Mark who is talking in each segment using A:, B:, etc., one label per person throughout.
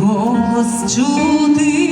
A: голос чути.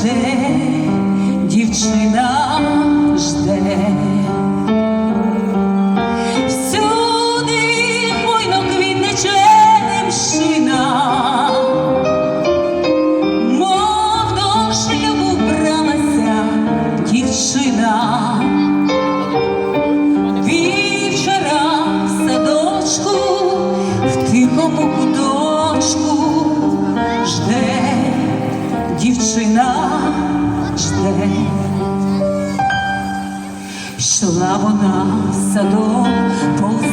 A: সে Шла вона в садок повз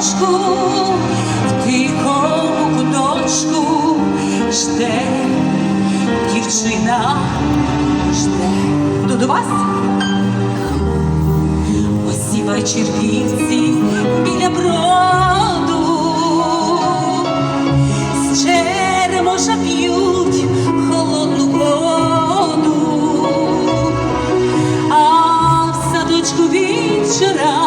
A: садочку, в тихому куточку жде дівчина жде. То до вас осівай червівці біля броду, з черемоша п'ють холодну воду, а в садочку вечора.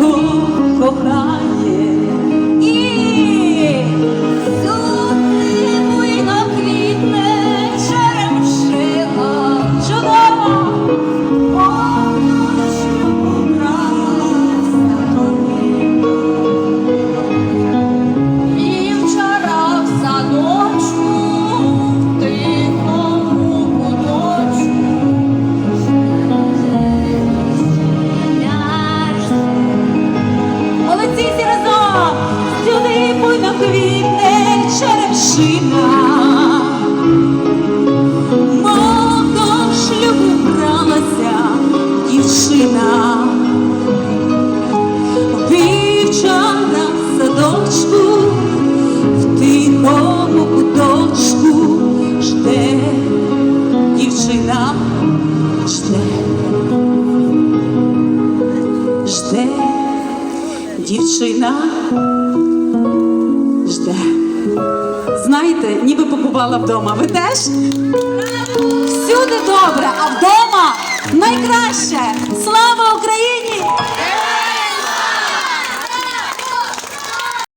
A: ทุกครา дівчина жде. Знаєте, ніби побувала вдома. Ви теж? Всюди добре, а вдома найкраще. Слава Україні!